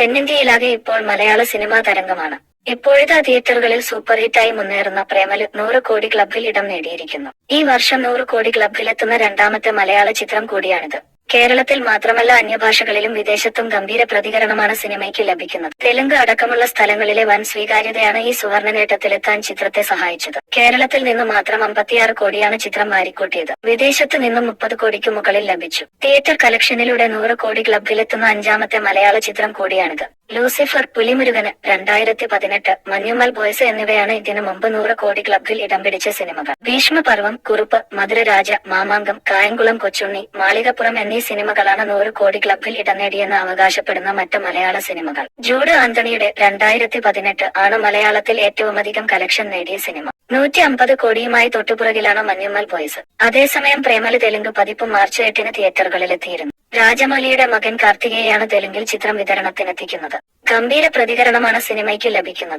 തെന്നിന്ത്യയിലാകെ ഇപ്പോൾ മലയാള സിനിമാ തരംഗമാണ്. ഇപ്പോഴത്തെ തിയേറ്ററുകളിൽ സൂപ്പർ ഹിറ്റായി മുന്നേറുന്ന പ്രേമലു നൂറ് കോടി ക്ലബിൽ ഇടം നേടിയിരിക്കുന്നു. ഈ വർഷം നൂറ് കോടി ക്ലബിലെത്തുന്ന രണ്ടാമത്തെ മലയാള ചിത്രം കൂടിയാണിത്. കേരളത്തിൽ മാത്രമല്ല അന്യഭാഷകളിലും വിദേശത്തും ഗംഭീര പ്രതികരണമാണ് സിനിമയ്ക്ക് ലഭിക്കുന്നത്. തെലുങ്ക് അടക്കമുള്ള സ്ഥലങ്ങളിലെ വൻ സ്വീകാര്യതയാണ് ഈ സുവർണ നേട്ടത്തിലെത്താൻ ചിത്രത്തെ സഹായിച്ചത്. കേരളത്തിൽ നിന്ന് മാത്രം അമ്പത്തിയാറ് കോടിയാണ് ചിത്രം വാരിക്കൂട്ടിയത്. വിദേശത്ത് നിന്നും മുപ്പത് കോടിക്ക് മുകളിൽ ലഭിച്ചു. തിയേറ്റർ കളക്ഷനിലൂടെ നൂറ് കോടി ക്ലബിലെത്തുന്ന അഞ്ചാമത്തെ മലയാള ചിത്രം കൂടിയാണിത്. ലൂസിഫർ പുലിമുരുകന് രണ്ടായിരത്തി പതിനെട്ട് മഞ്ഞുമൽ ബോയ്സ് എന്നിവയാണ് ഇതിനു മുമ്പ് നൂറ് കോടി ക്ലബിൽ ഇടം പിടിച്ച സിനിമകൾ. ഭീഷ്മപർവം കുറുപ്പ് മധുരരാജ മാമാങ്കം കായംകുളം കൊച്ചുണ്ണി മാളികപ്പുറം എന്നീ സിനിമകളാണ് നൂറ് കോടി ക്ലബിൽ ഇടം നേടിയെന്ന് അവകാശപ്പെടുന്ന മറ്റ് മലയാള സിനിമകൾ. ജൂഡ് ആന്റണിയുടെ രണ്ടായിരത്തി പതിനെട്ട് ആണ് മലയാളത്തിൽ ഏറ്റവുമധികം കലക്ഷൻ നേടിയ സിനിമ. നൂറ്റി അമ്പത് കോടിയുമായി തൊട്ടുപുറകിലാണ് മഞ്ഞുമൽ ബോയ്സ്. അതേസമയം പ്രേമലി തെലുങ്ക് പതിപ്പ് മാർച്ച് എട്ടിന് തിയേറ്ററുകളിലെത്തിയിരുന്നു രാജമൗലിയുടെ മകൻ കാർത്തികേയാണ് തെലുങ്കിൽ ചിത്രം വിതരണത്തിനെത്തിക്കുന്നത്. ഗംഭീര പ്രതികരണമാണ് സിനിമയ്ക്ക് ലഭിക്കുന്നത്.